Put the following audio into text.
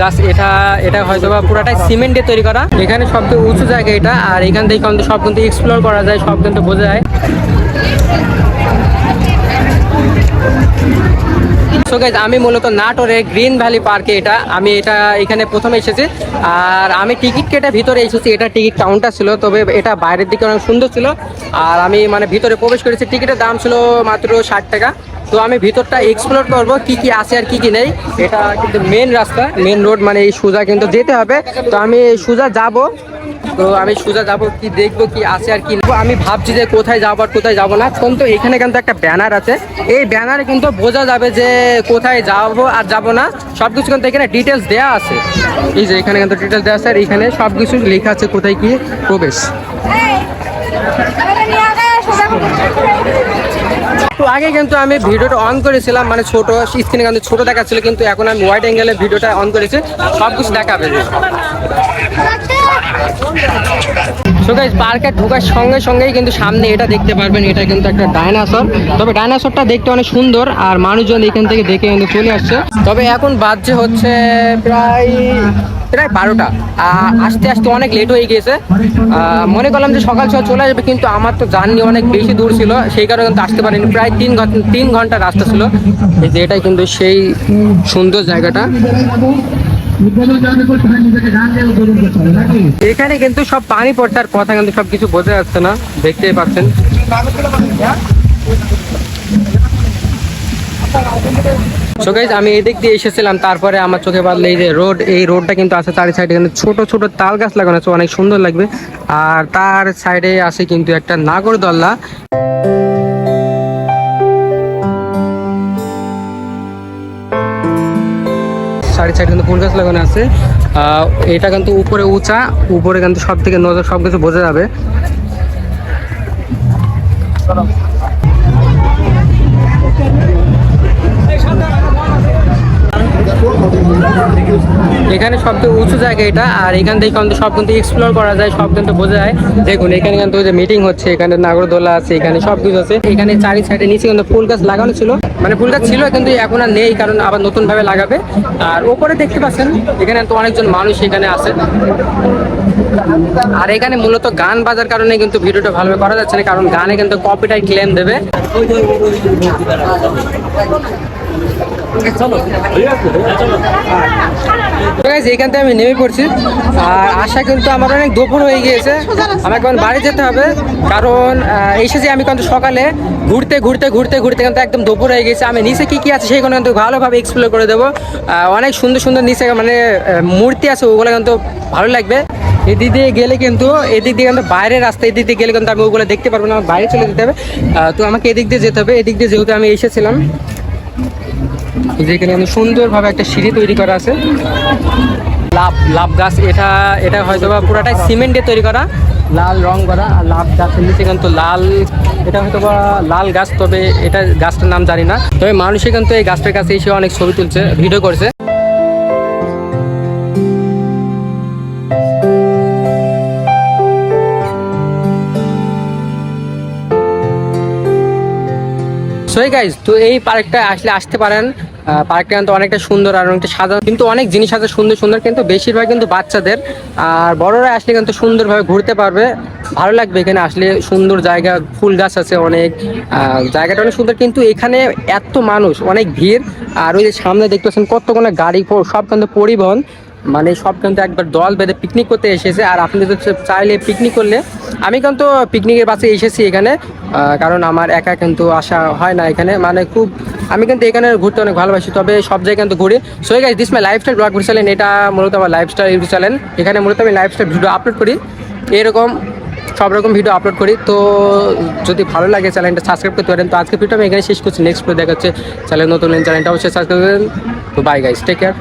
গাছ, এটা এটা হয়তো বা পুরাটাই সিমেন্টে তৈরি করা। এখানে সবচেয়ে উঁচু জায়গা এটা, আর এখান থেকে সব কিন্তু এক্সপ্লোর করা যায়, সব কিন্তু বোঝা যায়। সো গাইজ আমি মূলত নাটোরে গ্রিন ভ্যালি পার্কে এটা, আমি এটা এখানে প্রথমে এসেছি। আর আমি টিকিট কেটে ভিতরে এসেছি, এটা টিকিট কাউন্টার ছিল, তবে এটা বাইরের দিকে অনেক সুন্দর ছিল। আর আমি মানে ভিতরে প্রবেশ করেছি, টিকিটের দাম ছিল মাত্র ষাট টাকা। তো আমি ভিতরটা এক্সপ্লোর করব, কি কি আছে আর কি কি নেই। এটা কিন্তু মেন রাস্তা মেন রোড মানে এই সোজা কিন্তু যেতে হবে। তো আমি সোজা যাব তো আমি সোজা যাব, কি দেখব, কি আছে আর কি আমি ভাবছি যে কোথায় যাব আর কোথায় যাব না। কিন্তু এখানে কিন্তু একটা ব্যানার আছে। এই ব্যানারে কিন্তু বোঝা যাবে যে কোথায় যাব আর যাব না। সব কিছু কিন্তু এখানে ডিটেলস দেওয়া আছে। এই যে এখানে কিন্তু ডিটেলস দেওয়া আছে আর এখানে সব কিছু লেখা আছে কোথায় কি প্রবেশ। তো আগে কিন্তু আমি ভিডিওটা অন করেছিলাম মানে ছোট স্ক্রিনে কিন্তু ছোট দেখাচ্ছিল, কিন্তু এখন আমি ওয়াইড অ্যাঙ্গেলে ভিডিওটা অন করেছি। সব কিছু দেখাবে। সো পার্কে ঢোকার সঙ্গে সঙ্গেই কিন্তু সামনে এটা দেখতে পারবেন, এটা কিন্তু একটা ডাইনাসর তবে ডাইনাসরটা দেখতে অনেক সুন্দর আর মানুষজন এখান থেকে দেখে কিন্তু চলে আসছে। তবে এখন বাজছে হচ্ছে প্রায় প্রায় বারোটা। আসতে আসতে অনেক লেট হয়ে গিয়েছে। মনে করলাম যে সকাল সকাল চলে আসবে, কিন্তু আমার তো জার্নি অনেক বেশি দূর ছিল। সেই কারণে কিন্তু আসতে পারিনি। প্রায় তিন ঘণ্টা তিন ঘণ্টা রাস্তা ছিল। যে এটাই কিন্তু সেই সুন্দর জায়গাটা। এখানে কিন্তু সব পানি পড়ছে আর কথা কিন্তু সব কিছু বোঝা যাচ্ছে না, দেখতেই পাচ্ছেন। আমি এদিক দিয়ে এসেছিলাম, তারপরে আমার চোখে বাদলে এই যে রোড, এই রোডটা কিন্তু আছে তার সাইডে কিন্তু ছোট ছোট তাল গাছ লাগানো আছে, অনেক সুন্দর লাগবে। আর তার সাইডে আছে কিন্তু একটা নাগরদোল্লা সাইড সাইড কিন্তু ফুল গাছ লাগানো আছে। এটা কিন্তু উপরে উঁচা, উপরে কিন্তু সব থেকে নজর সব কিছু বোঝা যাবে। এখানে সবথেকে উঁচু জায়গা এটা আর এখান থেকে কিন্তু সব কিন্তু এক্সপ্লোর করা যায় সব কিন্তু বোঝা যায়। দেখুন এখানে কিন্তু ওই যে মিটিং হচ্ছে এখানে নাগরদোলা আছে এখানে সব কিছু আছে। এখানে চারি সাইডে নিচে কিন্তু ফুল গাছ লাগানো ছিল। মানে ফুল গাছ ছিল কিন্তু এখন আর নেই কারণ আবার নতুন ভাবে লাগাবে। আর ওপরে দেখতে পাচ্ছেন এখানে তো অনেকজন মানুষ এখানে আছে। আর এখানে মূলত গান বাজার কারণে কিন্তু ভিডিওটা ভালোভাবে করা যাচ্ছে না কারণ গানে কিন্তু কপিটাইট ক্লেম দেবে। guys, এইখান থেকে আমি নেমে পড়ছি। আর আশা কিন্তু আমার অনেক দুপুর হয়ে গিয়েছে। আমাকে এখন বাড়ি যেতে হবে। কারণ এসেছি আমি কিন্তু সকালে। ঘুরতে ঘুরতে ঘুরতে ঘুরতে কিন্তু একদম দুপুর হয়ে গেছে আমি নিচে কি কি আছে সেগুলো কিন্তু ভালোভাবে এক্সপ্লোর করে দেবো। অনেক সুন্দর সুন্দর নিচে মানে মূর্তি আছে, ওগুলো কিন্তু ভালো লাগবে। এদিক দিয়ে গেলে কিন্তু, এদিক দিয়ে কিন্তু বাইরের রাস্তা, এদিক দিয়ে গেলে কিন্তু আমি ওগুলো দেখতে পারব না। আমার বাইরে চলে যেতে হবে। তো আমাকে এদিক দিয়ে যেতে হবে। এদিক দিয়ে যেহেতু আমি এসেছিলাম যেখানে আমি সুন্দরভাবে একটা সিঁড়ি তৈরি করা আছে। লাভ লাভ গাছ, এটা এটা হয়তো বা পুরাটাই সিমেন্ট তৈরি করা। লাল রং করা, আর লাভ গাছের নিচে কিন্তু লাল, এটা হয়তো বা লাল গাছ, তবে এটা গাছটার নাম জানি না। তবে মানুষে কিন্তু এই গাছটার কাছে এসে অনেক ছবি তুলছে, ভিডিও করছে। সই গাইজ তো এই পার্কটা আসলে আসতে পারেন। পার্কটা কিন্তু অনেকটা সুন্দর আর অনেকটা সাধারণ কিন্তু অনেক জিনিস আছে সুন্দর সুন্দর, কিন্তু বেশিরভাগ কিন্তু বাচ্চাদের। আর বড়রা আসলে কিন্তু সুন্দরভাবে ঘুরতে পারবে। ভালো লাগবে এখানে আসলে সুন্দর জায়গা, ফুল গাছ আছে অনেক। জায়গাটা অনেক সুন্দর, কিন্তু এখানে এত মানুষ, অনেক ভিড়। আর ওই যে সামনে দেখতেছেন কতগুলো গাড়ি, সব কিন্তু পরিবহন। মানে সব কিন্তু একবার দল বেঁধে পিকনিক করতে এসেছে। আর আপনি যদি চাইলে পিকনিক করলে। আমি কিন্তু পিকনিকের বাসে এসেছি এখানে। কারণ আমার একা কিন্তু আসা হয় না এখানে। মানে খুব আমি কিন্তু এখানে ঘুরতে অনেক ভালোবাসি, তবে সব জায়গায় কিন্তু ঘুরি। So guys this my lifestyle blog channel এটা মূলত আমার লাইফস্টাইল ইউটিউব চ্যানেল এখানে মূলত আমি লাইফস্টাইল ভিডিও আপলোড করি। এরকম সব রকম ভিডিও আপলোড করি। তো যদি ভালো লাগে চ্যানেলটা সাবস্ক্রাইব করতে পারেন। তো আজকে ভিডিও আমি এখানে শেষ করছি। নেক্সট ভিডিও দেখা হচ্ছে চ্যানেল নতুন চ্যানেলটা অবশ্যই সাবস্ক্রাইব করবেন। তো বাই গাইজ টেক কেয়ার